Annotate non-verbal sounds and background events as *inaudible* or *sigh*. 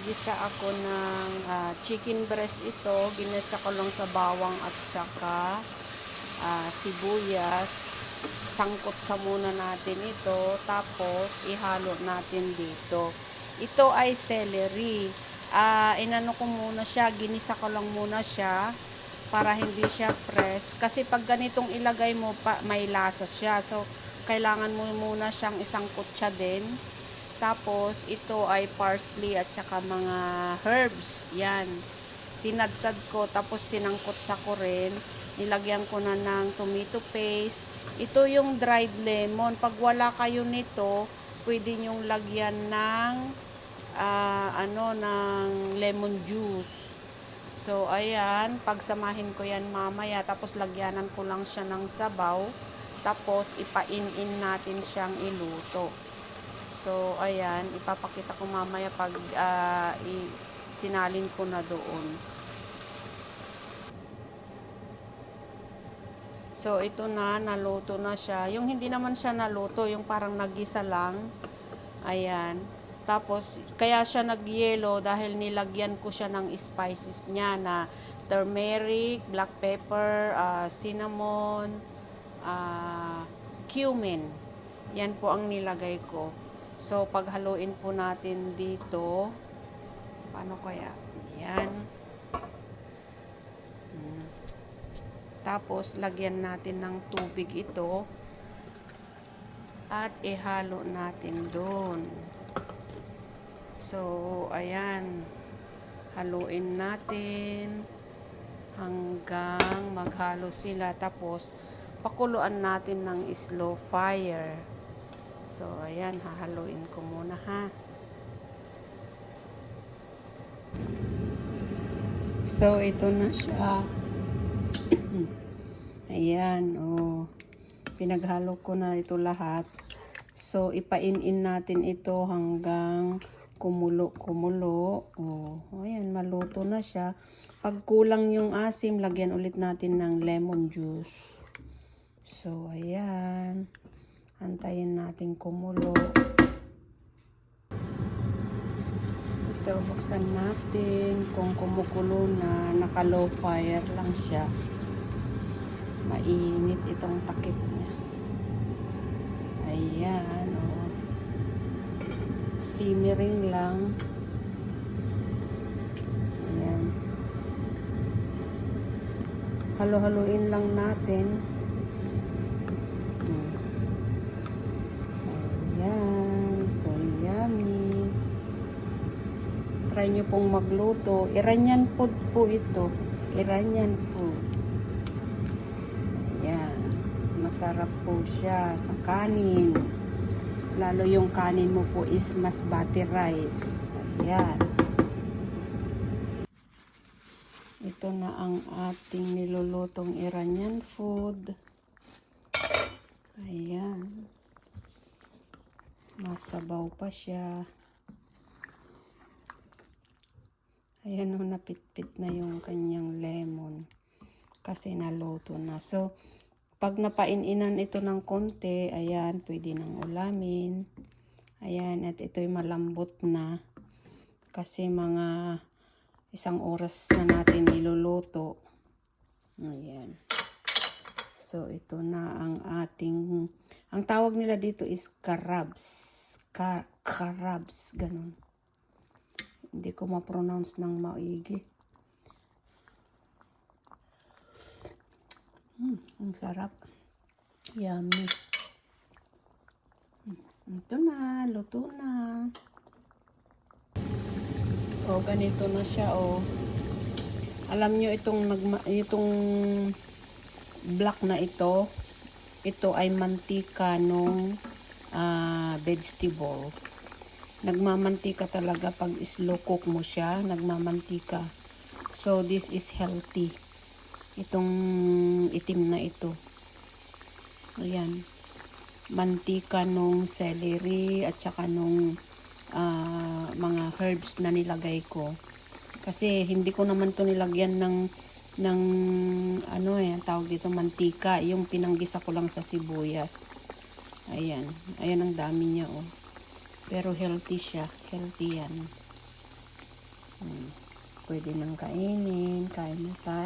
naggisa ako ng ah, chicken breast ito. Ginisa ko lang sa bawang at saka ah, sibuyas. Sangkot sa muna natin ito. Tapos, ihalo natin dito. Ito ay celery. Ah, inano ko muna siya. Ginisa ko lang muna siya para hindi siya press. Kasi pag ganitong ilagay mo, pa, may lasa siya. So, kailangan mo muna siyang isangkot siya din. Tapos, ito ay parsley at saka mga herbs. Yan. Tinadtad ko, tapos sinangkot sa kurin. Nilagyan ko na ng tomato paste. Ito yung dried lemon. Pag wala kayo nito, pwede nyong lagyan ng ah, ano, ng lemon juice. So, ayan, pagsamahin ko yan mamaya, tapos lagyanan ko lang siya ng sabaw, tapos ipain-in natin siyang iluto. So, ayan, ipapakita ko mamaya pag i- sinalin ko na doon. So, ito na, naluto na siya. Yung hindi naman siya naluto, yung parang nagisa lang. Ayan. Tapos, kaya siya nagyelo dahil nilagyan ko siya ng spices niya na turmeric, black pepper, ah, cinnamon, ah, cumin. Yan po ang nilagay ko. So, paghaluin po natin dito, paano kaya? Yan. Hmm. Tapos, lagyan natin ng tubig ito at ihalo natin doon. So, ayan. Haluin natin hanggang maghalo sila. Tapos, pakuluan natin ng slow fire. So, ayan. Hahaluin ko muna ha. So, ito na siya. *clears throat* Ayan, oh. Pinaghalo ko na ito lahat. So, ipain-in natin ito hanggang kumulo-kumulo. Oh, ayan, maluto na siya. Pag kulang yung asim, lagyan ulit natin ng lemon juice. So, ayan. Antayin natin kumulo. Ito, buksan natin kung kumukulo na, naka-low fire lang siya. Mainit itong takip niya. Ayan, oh. Simmering lang. Ayan. Halo-haluin lang natin. Try nyo pong magluto. Iranian food po ito. Iranian food. Yan. Masarap po siya sa kanin. Lalo yung kanin mo po is masbati rice. Ayan. Ito na ang ating nilulutong Iranian food. Ayan. Masabaw pa siya. Ayan o, napitpit na yung kanyang lemon. Kasi naluto na. So, pag napaininan ito ng konti, ayan, pwede nang ulamin. Ayan, at ito'y malambot na. Kasi mga isang oras na natin niluluto. Ayan. So, ito na ang ating, ang tawag nila dito is karabs. Ka karabs, ganun. Hindi ko ma-pronounce ng maigi. Mm, ang sarap. Yummy. Mm, Ito na, luto na. O, ganito na siya, o. Alam nyo, itong, nagma, itong black na ito, ito ay mantika nung ah, vegetable. Nagmamantika talaga pag slow cook mo siya, nagmamantika. So, this is healthy. Itong itim na ito. Ayan. Mantika nung celery at saka nung ah, mga herbs na nilagay ko. Kasi hindi ko naman to nilagyan ng ng ano eh, tawag dito mantika, yung pinanggisa ko lang sa sibuyas. Ayan, ayan ang dami niya oh. Pero healthy siya, healthy yan. Hmm. Pwede nang kainin. Kain na tayo.